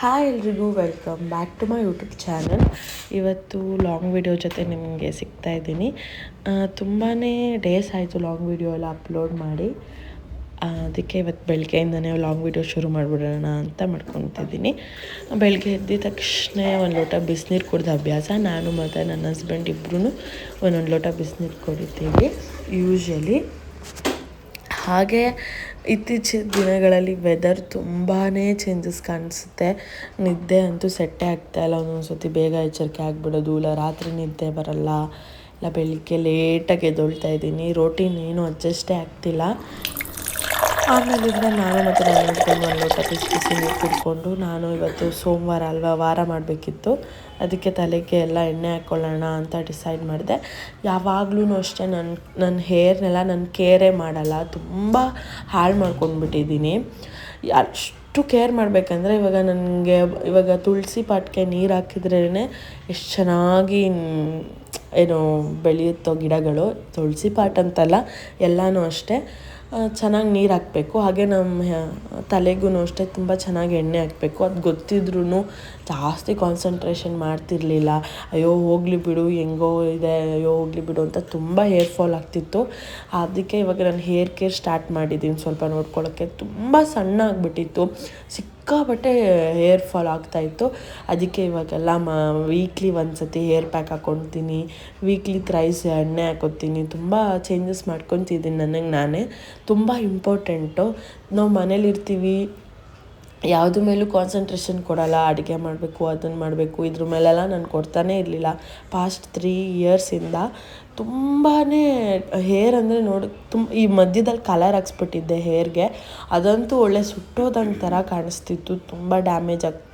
Hi ಎಲ್ರಿಗೂ welcome back to my YouTube channel ಇವತ್ತು long video ಜೊತೆ ನಿಮಗೆ ಸಿಗ್ತಾ ಇದ್ದೀನಿ. ತುಂಬಾ ಡೇಸ್ ಆಯಿತು ಲಾಂಗ್ ವಿಡಿಯೋ ಎಲ್ಲ ಅಪ್ಲೋಡ್ ಮಾಡಿ. ಅದಕ್ಕೆ ಇವತ್ತು ಬೆಳಗ್ಗೆಯಿಂದನೇ ಲಾಂಗ್ ವಿಡಿಯೋ ಶುರು ಮಾಡಿಬಿಡೋಣ ಅಂತ ಮಾಡ್ಕೊತಿದ್ದೀನಿ. ಬೆಳಗ್ಗೆ ಎದ್ದಿದ ತಕ್ಷಣ ಒಂದು ಲೋಟ ಬಿಸಿನೀರು ಕುಡಿದ ಅಭ್ಯಾಸ. ನಾನು ಮತ್ತು ನನ್ನ ಹಸ್ಬೆಂಡ್ ಇಬ್ಬರೂ ಒಂದೊಂದು ಲೋಟ ಬಿಸಿನೀರು ಕುಡಿತೀವಿ ಯೂಶ್ವಲಿ ಹಾಗೆ ಇತ್ತೀಚಿನ ದಿನಗಳಲ್ಲಿ ವೆದರ್ ತುಂಬಾ ಚೇಂಜಸ್ ಕಾಣಿಸುತ್ತೆ. ನಿದ್ದೆ ಅಂತೂ ಸೆಟ್ಟೇ ಇಲ್ಲ. ಒಂದೊಂದು ಸತಿ ಬೇಗ ಎಚ್ಚರಿಕೆ ಆಗಿಬಿಡೋದು, ಇಲ್ಲ ರಾತ್ರಿ ನಿದ್ದೆ ಬರಲ್ಲ, ಇಲ್ಲ ಬೆಳಿಗ್ಗೆ ಲೇಟಾಗಿ ಎದ್ದೊಳ್ತಾ ಇದ್ದೀನಿ. ರೋಟೀನ್ ಏನು ಅಡ್ಜಸ್ಟೇ ಆಗ್ತಿಲ್ಲ. ಆಮೇಲಿಂದ ನಾನು ಮತ್ತು ನನ್ನ ಹಸ್ಬೆಂಡ್ ಒಂದು ಲೋಟ ಬಿಸಿ ನೀರು ಕುಡ್ಕೊಂಡು ನಾನು ಇವತ್ತು ಸೋಮವಾರ ಅಲ್ವಾ ವಾರ ಮಾಡಬೇಕಿತ್ತು. ಅದಕ್ಕೆ ತಲೆಗೆ ಎಲ್ಲ ಎಣ್ಣೆ ಹಾಕ್ಕೊಳ್ಳೋಣ ಅಂತ ಡಿಸೈಡ್ ಮಾಡಿದೆ. ಯಾವಾಗ್ಲೂ ಅಷ್ಟೇ ನನ್ನ ನನ್ನ ಹೇರ್ನೆಲ್ಲ ನಾನು ಕೇರೇ ಮಾಡಲ್ಲ. ತುಂಬ ಹಾಳು ಮಾಡ್ಕೊಂಡ್ಬಿಟ್ಟಿದ್ದೀನಿ. ಅಷ್ಟು ಕೇರ್ ಮಾಡಬೇಕಂದ್ರೆ ಇವಾಗ ನನಗೆ, ಇವಾಗ ತುಳಸಿ ಪಾಟ್ಗೆ ನೀರು ಹಾಕಿದ್ರೇ ಎಷ್ಟು ಚೆನ್ನಾಗಿ ಏನು ಬೆಳೆಯುತ್ತೋ ಗಿಡಗಳು. ತುಳಸಿ ಪಾಟ್ ಅಂತಲ್ಲ, ಎಲ್ಲನೂ ಅಷ್ಟೇ. ಚೆನ್ನಾಗಿ ನೀರು ಹಾಕಬೇಕು. ಹಾಗೆ ನಮ್ಮ ತಲೆಗೂ ಅಷ್ಟೇ ತುಂಬ ಚೆನ್ನಾಗಿ ಎಣ್ಣೆ ಹಾಕಬೇಕು. ಅದು ಗೊತ್ತಿದ್ರೂ ಜಾಸ್ತಿ ಕಾನ್ಸಂಟ್ರೇಷನ್ ಮಾಡ್ತಿರ್ಲಿಲ್ಲ. ಅಯ್ಯೋ, ಹೋಗಲಿ ಬಿಡು, ಹೆಂಗೋ ಇದೆ, ಅಯ್ಯೋ, ಹೋಗಲಿ ಬಿಡು ಅಂತ ತುಂಬ ಹೇರ್ ಫಾಲ್ ಆಗ್ತಿತ್ತು. ಅದಕ್ಕೆ ಇವಾಗ ನಾನು ಹೇರ್ ಕೇರ್ ಸ್ಟಾರ್ಟ್ ಮಾಡಿದ್ದೀನಿ. ಸ್ವಲ್ಪ ನೋಡ್ಕೊಳ್ಳೋಕ್ಕೆ ತುಂಬ ಸಣ್ಣ ಆಗಿಬಿಟ್ಟಿತ್ತು. ಸಿಕ್ಕಾಪಟ್ಟೆ ಹೇರ್ ಫಾಲ್ ಆಗ್ತಾಯಿತ್ತು ಅದಕ್ಕೆ ಇವಾಗೆಲ್ಲ ಮ ವೀಕ್ಲಿ ಒಂದು ಸತಿ ಹೇರ್ ಪ್ಯಾಕ್ ಹಾಕ್ಕೊತೀನಿ ವೀಕ್ಲಿ ಥ್ರೈಸ್ ಎಣ್ಣೆ ಹಾಕೋತೀನಿ. ತುಂಬ ಚೇಂಜಸ್ ಮಾಡ್ಕೊತಿದ್ದೀನಿ ನನಗೆ ನಾನೇ. ತುಂಬ ಇಂಪಾರ್ಟೆಂಟು ನಾವು ಮನೇಲಿರ್ತೀವಿ ಯಾವುದ್ರ ಮೇಲೂ ಕಾನ್ಸಂಟ್ರೇಷನ್ ಕೊಡಲ್ಲ. ಅಡುಗೆ ಮಾಡಬೇಕು ಅದನ್ನು ಮಾಡಬೇಕು. ಇದ್ರ ಮೇಲೆಲ್ಲ ನಾನು ಕೊಡ್ತಾನೇ ಇರಲಿಲ್ಲ. ಪಾಸ್ಟ್ ತ್ರೀ ಇಯರ್ಸಿಂದ ತುಂಬಾ ಹೇರ್ ಅಂದರೆ ನೋಡಿ ತುಂಬ ಈ ಮಧ್ಯದಲ್ಲಿ ಕಲರ್ ಹಾಕ್ಸ್ಬಿಟ್ಟಿದ್ದೆ ಹೇರ್ಗೆ ಅದಂತೂ ಒಳ್ಳೆ ಸುಟ್ಟೋದಂಗೆ ಥರ ಕಾಣಿಸ್ತಿತ್ತು, ತುಂಬ ಡ್ಯಾಮೇಜ್ ಆಗ್ತಿತ್ತು.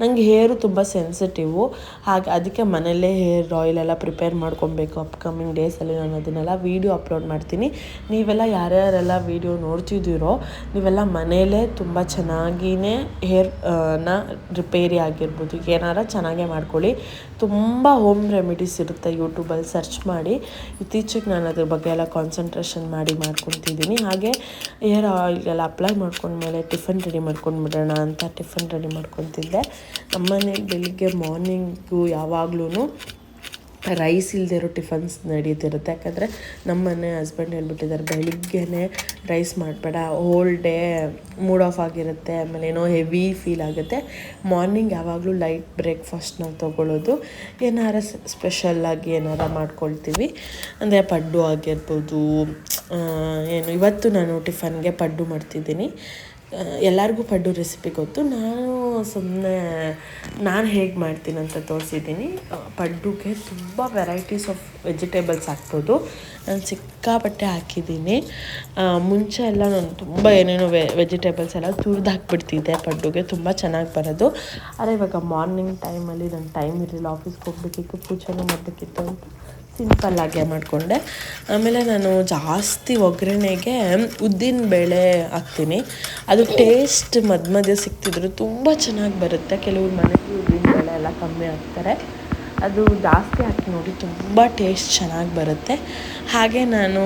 ನನಗೆ ಹೇರು ತುಂಬ ಸೆನ್ಸಿಟಿವು ಹಾಗೆ ಅದಕ್ಕೆ ಮನೆಯಲ್ಲೇ ಹೇರ್ ಆಯಿಲ್ ಎಲ್ಲ ಪ್ರಿಪೇರ್ ಮಾಡ್ಕೊಬೇಕು ಅಪ್ಕಮಿಂಗ್ ಡೇಸಲ್ಲಿ ನಾನು ಅದನ್ನೆಲ್ಲ ವೀಡಿಯೋ ಅಪ್ಲೋಡ್ ಮಾಡ್ತೀನಿ. ನೀವೆಲ್ಲ ಯಾರ್ಯಾರೆಲ್ಲ ವೀಡಿಯೋ ನೋಡ್ತಿದ್ದೀರೋ, ನೀವೆಲ್ಲ ಮನೆಯಲ್ಲೇ ತುಂಬ ಚೆನ್ನಾಗಿಯೇ ಹೇರ್ನ ರಿಪೇರಿ ಆಗಿರ್ಬೋದು. ಏನಾರ ಚೆನ್ನಾಗೇ ಮಾಡ್ಕೊಳ್ಳಿ. ತುಂಬ ಹೋಮ್ ರೆಮಿಡೀಸ್ ಇರುತ್ತೆ ಯೂಟ್ಯೂಬಲ್ಲಿ ಸರ್ಚ್ ಮಾಡಿ. ಇತ್ತೀಚೆಗೆ ನಾನು ಅದ್ರ ಬಗ್ಗೆ ಎಲ್ಲ ಕಾನ್ಸಂಟ್ರೇಷನ್ ಮಾಡಿ ಮಾಡ್ಕೊತಿದ್ದೀನಿ ಹಾಗೆ ಏರ್ ಆಯಿಲ್ಗೆಲ್ಲ ಅಪ್ಲೈ ಮಾಡ್ಕೊಂಡ್ಮೇಲೆ ಟಿಫನ್ ರೆಡಿ ಮಾಡ್ಕೊಂಡ್ಬಿಡೋಣ ಅಂತ ಟಿಫನ್ ರೆಡಿ ಮಾಡ್ಕೊತಿದ್ದೆ. ನಮ್ಮನೇಲಿ ಬೆಳಿಗ್ಗೆ ಮಾರ್ನಿಂಗು ಯಾವಾಗ್ಲೂ ರೈಸ್ ಇಲ್ಲದೆ ಇರೋ ಟಿಫನ್ಸ್ ನಡೀತಿರುತ್ತೆ. ಯಾಕಂದರೆ ನಮ್ಮನೆ ಹಸ್ಬೆಂಡ್ ಹೇಳ್ಬಿಟ್ಟಿದ್ದಾರೆ, ಬೆಳಿಗ್ಗೆನೇ ರೈಸ್ ಮಾಡಬೇಡ ಹೋಲ್ ಡೇ ಮೂಡ್ ಆಫ್ ಆಗಿರುತ್ತೆ, ಆಮೇಲೆ ಏನೋ ಹೆವಿ ಫೀಲ್ ಆಗುತ್ತೆ. ಮಾರ್ನಿಂಗ್ ಯಾವಾಗಲೂ ಲೈಟ್ ಬ್ರೇಕ್ಫಾಸ್ಟ್ ನಾವು ತೊಗೊಳ್ಳೋದು ಏನಾರ ಸ್ಪೆಷಲ್ಲಾಗಿ ಏನಾರ ಮಾಡ್ಕೊಳ್ತೀವಿ. ಅಂದರೆ ಪಡ್ಡು ಆಗಿರ್ಬೋದು ಏನು, ಇವತ್ತು ನಾನು ಟಿಫನ್ಗೆ ಪಡ್ಡು ಮಾಡ್ತಿದ್ದೀನಿ. ಎಲ್ಲರಿಗೂ ಪಡ್ಡು ರೆಸಿಪಿ ಗೊತ್ತು. ನಾನು ಸುಮ್ಮನೆ ನಾನು ಹೇಗೆ ಮಾಡ್ತೀನಿ ಅಂತ ತೋರಿಸಿದ್ದೀನಿ. ಪಡ್ಡುಗೆ ತುಂಬ ವೆರೈಟೀಸ್ ಆಫ್ ವೆಜಿಟೇಬಲ್ಸ್ ಹಾಕ್ಬೋದು. ನಾನು ಸಿಕ್ಕಾಪಟ್ಟೆ ಹಾಕಿದ್ದೀನಿ. ಮುಂಚೆ ಎಲ್ಲ ನಾನು ತುಂಬ ಏನೇನೋ ವೆ ವೆಜಿಟೇಬಲ್ಸ್ ಎಲ್ಲ ತುರಿದು ಹಾಕ್ಬಿಡ್ತಿದ್ದೆ ಪಡ್ಡುಗೆ. ತುಂಬ ಚೆನ್ನಾಗಿ ಬರೋದು. ಆದರೆ ಇವಾಗ ಮಾರ್ನಿಂಗ್ ಟೈಮಲ್ಲಿ ನನ್ನ ಟೈಮ್ ಇರಲಿಲ್ಲ. ಆಫೀಸ್ಗೆ ಹೋಗ್ಬೇಕಿತ್ತು, ಪೂಜೆನೂ ಮಾಡಬೇಕಿತ್ತು ಅಂತ. ಸಿಂಪಲ್ಲಾಗೆ ಮಾಡಿಕೊಂಡೆ. ಆಮೇಲೆ ನಾನು ಜಾಸ್ತಿ ಒಗ್ಗರಣೆಗೆ ಉದ್ದಿನ ಬೇಳೆ ಹಾಕ್ತೀನಿ. ಅದು ಟೇಸ್ಟ್ ಮಧ್ಯ ಮಧ್ಯೆ ಸಿಕ್ತಿದ್ರು ತುಂಬ ಚೆನ್ನಾಗಿ ಬರುತ್ತೆ. ಕೆಲವ್ರು ಮನೆಗೆ ಉದ್ದಿನ ಬೇಳೆ ಎಲ್ಲ ಕಮ್ಮಿ ಹಾಕ್ತಾರೆ. ಅದು ಜಾಸ್ತಿ ಹಾಕಿ ನೋಡಿ ತುಂಬ ಟೇಸ್ಟ್ ಚೆನ್ನಾಗಿ ಬರುತ್ತೆ. ಹಾಗೆ ನಾನು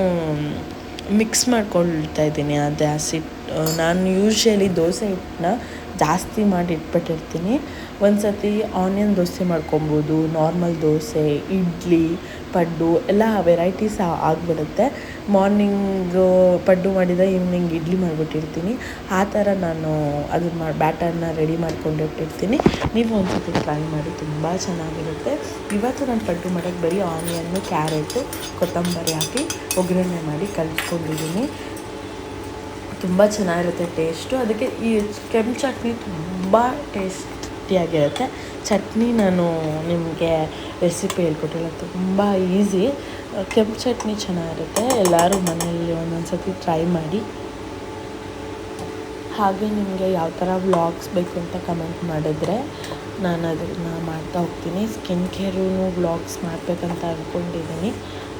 ಮಿಕ್ಸ್ ಮಾಡ್ಕೊಳ್ತಾ ಇದ್ದೀನಿ ಅದು ಹಸಿಟ್ಟು ನಾನು ಯೂಶ್ವಲಿ ದೋಸೆ ಹಿಟ್ಟನ್ನ ಜಾಸ್ತಿ ಮಾಡಿ ಇಟ್ಬಿಟ್ಟಿರ್ತೀನಿ. ಒಂದು ಸತಿ ಆನಿಯನ್ ದೋಸೆ ಮಾಡ್ಕೊಬೋದು ನಾರ್ಮಲ್ ದೋಸೆ, ಇಡ್ಲಿ, ಪಡ್ಡು, ಎಲ್ಲ ವೆರೈಟೀಸ್ ಆಗಿಬಿಡುತ್ತೆ. ಮಾರ್ನಿಂಗ್ ಪಡ್ಡು ಮಾಡಿದ ಈವ್ನಿಂಗ್ ಇಡ್ಲಿ ಮಾಡಿಬಿಟ್ಟಿರ್ತೀನಿ. ಆ ಥರ ನಾನು ಅದನ್ನ ಮಾ ಬ್ಯಾಟರ್ನ ರೆಡಿ ಮಾಡ್ಕೊಂಡಿಟ್ಟಿರ್ತೀನಿ ನೀವು ಒಂದು ಸರ್ತಿ ಟ್ರೈ ಮಾಡಿ ತುಂಬ ಚೆನ್ನಾಗಿರುತ್ತೆ. ಇವತ್ತು ನಾನು ಪಡ್ಡು ಮಾಡೋಕ್ಕೆ ಬರೀ ಆನಿಯನ್ನು ಕ್ಯಾರೆಟು ಕೊತ್ತಂಬರಿ ಹಾಕಿ ಒಗ್ಗರಣೆ ಮಾಡಿ ಕಲಿಸ್ಕೊಂಡಿದ್ದೀನಿ. ತುಂಬ ಚೆನ್ನಾಗಿರುತ್ತೆ ಟೇಸ್ಟು ಅದಕ್ಕೆ ಈ ಕೆಂಪು ಚಟ್ನಿ ತುಂಬ ಟೇಸ್ಟಿಯಾಗಿರುತ್ತೆ ಚಟ್ನಿ ನಾನು ನಿಮಗೆ ರೆಸಿಪಿ ಹೇಳ್ಕೊಟ್ಟಿಲ್ಲ, ತುಂಬ ಈಸಿ ಕೆಂಪು ಚಟ್ನಿ ಚೆನ್ನಾಗಿರುತ್ತೆ, ಎಲ್ಲರೂ ಮನೆಯಲ್ಲಿ ಒಂದೊಂದು ಸತಿ ಟ್ರೈ ಮಾಡಿ. ಹಾಗೆ ನಿಮಗೆ ಯಾವ ಥರ ವ್ಲಾಗ್ಸ್ ಬೇಕು ಅಂತ ಕಮೆಂಟ್ ಮಾಡಿದ್ರೆ ನಾನು ಅದನ್ನು ಮಾಡ್ತಾ ಹೋಗ್ತೀನಿ. ಸ್ಕಿನ್ ಕೇರೂ ವ್ಲಾಗ್ಸ್ ಮಾಡಬೇಕಂತ ಅಂದ್ಕೊಂಡಿದ್ದೀನಿ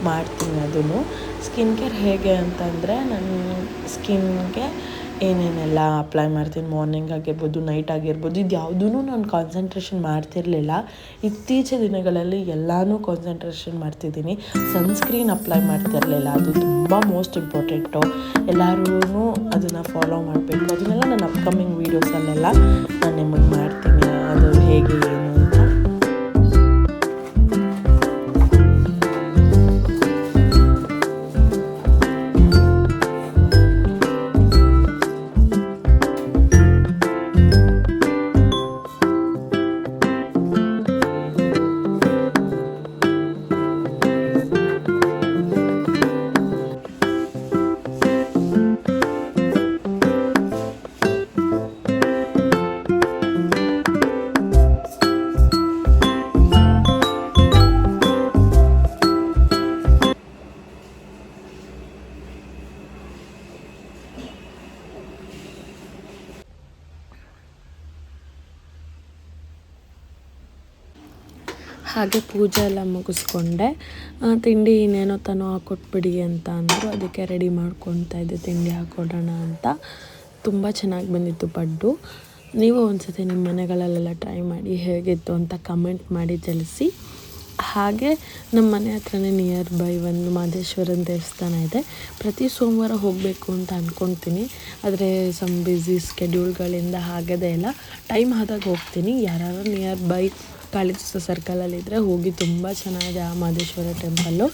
ಮಾಡ್ತೀನಿ ಅದನ್ನು. ಸ್ಕಿನ್ ಕೇರ್ ಹೇಗೆ ಅಂತಂದರೆ, ನನ್ನ ಸ್ಕಿನ್ಗೆ ಏನೇನೆಲ್ಲ ಅಪ್ಲೈ ಮಾಡ್ತೀನಿ ಮಾರ್ನಿಂಗ್ ಆಗಿರ್ಬೋದು ನೈಟ್ ಆಗಿರ್ಬೋದು, ಇದು ಯಾವುದೂ ನಾನು ಕಾನ್ಸಂಟ್ರೇಷನ್ ಮಾಡ್ತಿರಲಿಲ್ಲ. ಇತ್ತೀಚಿನ ದಿನಗಳಲ್ಲಿ ಎಲ್ಲನೂ ಕಾನ್ಸಂಟ್ರೇಷನ್ ಮಾಡ್ತಿದ್ದೀನಿ. ಸನ್ಸ್ಕ್ರೀನ್ ಅಪ್ಲೈ ಮಾಡ್ತಿರಲಿಲ್ಲ, ಅದು ತುಂಬ ಮೋಸ್ಟ್ ಇಂಪಾರ್ಟೆಂಟು ಎಲ್ಲರೂ ಅದನ್ನು ಫಾಲೋ ಮಾಡಬೇಕು. ಅದನ್ನೆಲ್ಲ ನನ್ನ ಅಪ್ಕಮಿಂಗ್ ವೀಡಿಯೋಸಲ್ಲೆಲ್ಲ ನಾನು ನಿಮಗೆ ಮಾಡ್ತೀನಿ. ಅದು ಹೇಗೆ ಹಾಗೆ ಪೂಜೆ ಎಲ್ಲ ಮುಗಿಸ್ಕೊಂಡೆ. ತಿಂಡಿ ಇನ್ನೇನೋ ತಾನು ಹಾಕೊಟ್ಬಿಡಿ ಅಂತ ಅಂದರು. ಅದಕ್ಕೆ ರೆಡಿ ಮಾಡ್ಕೊತಾ ಇದ್ದೆ, ತಿಂಡಿ ಹಾಕೊಡೋಣ ಅಂತ. ತುಂಬ ಚೆನ್ನಾಗಿ ಬಂದಿತ್ತು ಪಡ್ಡು. ನೀವು ಒಂದ್ಸತಿ ನಿಮ್ಮ ಮನೆಗಳಲ್ಲೆಲ್ಲ ಟ್ರೈ ಮಾಡಿ ಹೇಗಿತ್ತು ಅಂತ ಕಮೆಂಟ್ ಮಾಡಿ ತಿಳಿಸಿ. ಹಾಗೆ ನಮ್ಮ ಮನೆ ಹತ್ರನೇ ನಿಯರ್ ಬೈ ಒಂದು ಮಾದೇಶ್ವರನ ದೇವಸ್ಥಾನ ಇದೆ. ಪ್ರತಿ ಸೋಮವಾರ ಹೋಗಬೇಕು ಅಂತ ಅಂದ್ಕೊತೀನಿ ಆದರೆ ಸಮ್ ಬ್ಯುಸಿ ಸ್ಕೆಡ್ಯೂಲ್ಗಳಿಂದ ಆಗದೇ ಇಲ್ಲ. ಟೈಮ್ ಆದಾಗ ಹೋಗ್ತೀನಿ. ಯಾರು ನಿಯರ್ ಬೈ ಕಾಲೇಜ್ ಸರ್ಕಲಲ್ಲಿದ್ದರೆ ಹೋಗಿ ತುಂಬ ಚೆನ್ನಾಗಿದೆ ಆ ಮಹದೇಶ್ವರ ಟೆಂಪಲ್ಲು